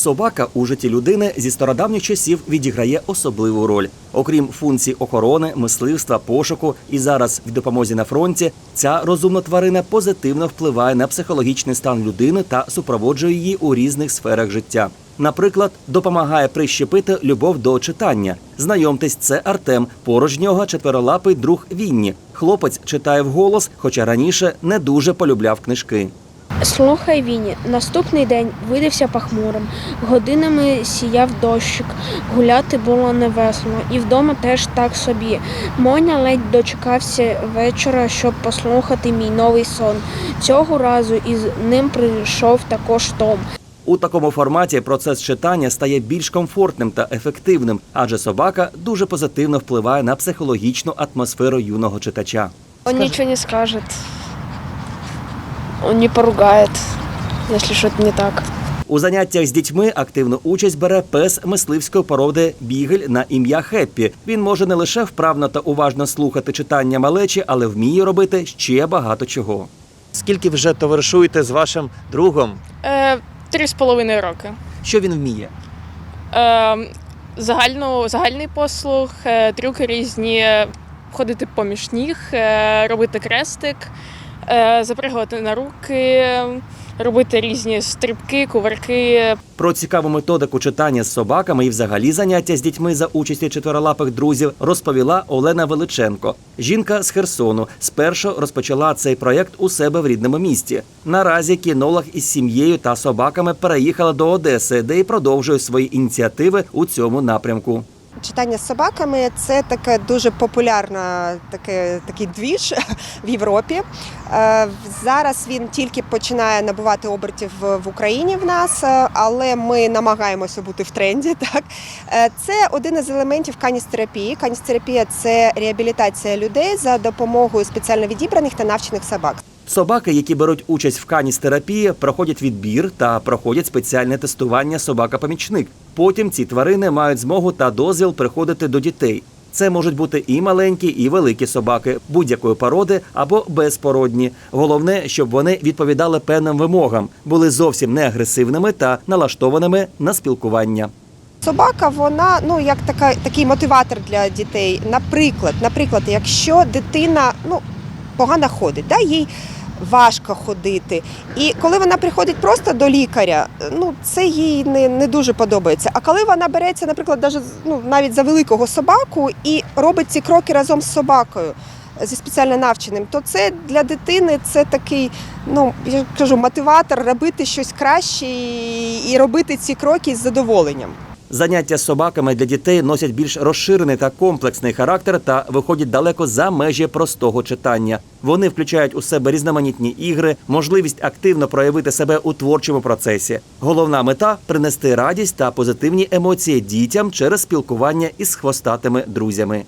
Собака у житті людини зі стародавніх часів відіграє особливу роль. Окрім функцій охорони, мисливства, пошуку і зараз в допомозі на фронті, ця розумна тварина позитивно впливає на психологічний стан людини та супроводжує її у різних сферах життя. Наприклад, допомагає прищепити любов до читання. Знайомтесь, це Артем. Поруч нього четверолапий друг Вінні. Хлопець читає вголос, хоча раніше не дуже полюбляв книжки. Слухай Віні, наступний день видався пахмурим. Годинами сіяв дощик. Гуляти було невесело, і вдома теж так собі. Моня ледь дочекався вечора, щоб послухати мій новий сон. Цього разу із ним прийшов також Том. У такому форматі процес читання стає більш комфортним та ефективним, адже собака дуже позитивно впливає на психологічну атмосферу юного читача. Он ничего не скажет. Он не поругает, если что-то не так. У заняттях з дітьми активну участь бере пес мисливської породи бігель на ім'я Хеппі. Він може не лише вправно та уважно слухати читання малечі, але вміє робити ще багато чого. Скільки вже товаришуєте з вашим другом? Е, Три з половиною роки. Що він вміє? Е, загальну, загальний послуг, е, трюки різні, ходити поміж ніг, е, робити крестик, запригувати на руки, робити різні стрибки, кувырки. Про цікаву методику читання з собаками і взагалі заняття з дітьми за участі четверолапих друзів розповіла Олена Величенко. Жінка з Херсону спершу розпочала цей проєкт у себе в рідному місті. Наразі кінолог із сім'єю та собаками переїхала до Одеси, де й продовжує свої ініціативи у цьому напрямку. Читання з собаками це таке дуже популярна таке, такий двіж в Європі. Е, Зараз він тільки починає набувати обертів в в Україні в нас, е, але ми намагаємося бути в тренді. Так Е, це один із елементів каністерапії. Каністерапія це реабілітація людей за допомогою спеціально відібраних та навчених собак. Собаки, які беруть участь в каністерапії, проходять відбір та проходять спеціальне тестування собака-помічник. Потім ці тварини мають змогу та дозвіл приходити до дітей. Це можуть бути і маленькі, і великі собаки будь-якої породи або безпородні. Головне, щоб вони відповідали певним вимогам, були зовсім не агресивними та налаштованими на спілкування. Собака, вона ну як така такий мотиватор для дітей. Наприклад, наприклад, якщо дитина ну погано ходить, да, їй важко ходити. І коли вона приходить просто до лікаря, ну це їй не, не дуже подобається. А коли вона береться, наприклад, даже, ну, навіть за великого собаку і робить ці кроки разом з собакою. Зі спеціально навченим, то це для дитини це такий, ну я кажу, мотиватор робити щось краще і робити ці кроки з задоволенням. Заняття з собаками для дітей носять більш розширений та комплексний характер та виходять далеко за межі простого читання. Вони включають у себе різноманітні ігри, можливість активно проявити себе у творчому процесі. Головна мета принести радість та позитивні емоції дітям через спілкування із хвостатими друзями.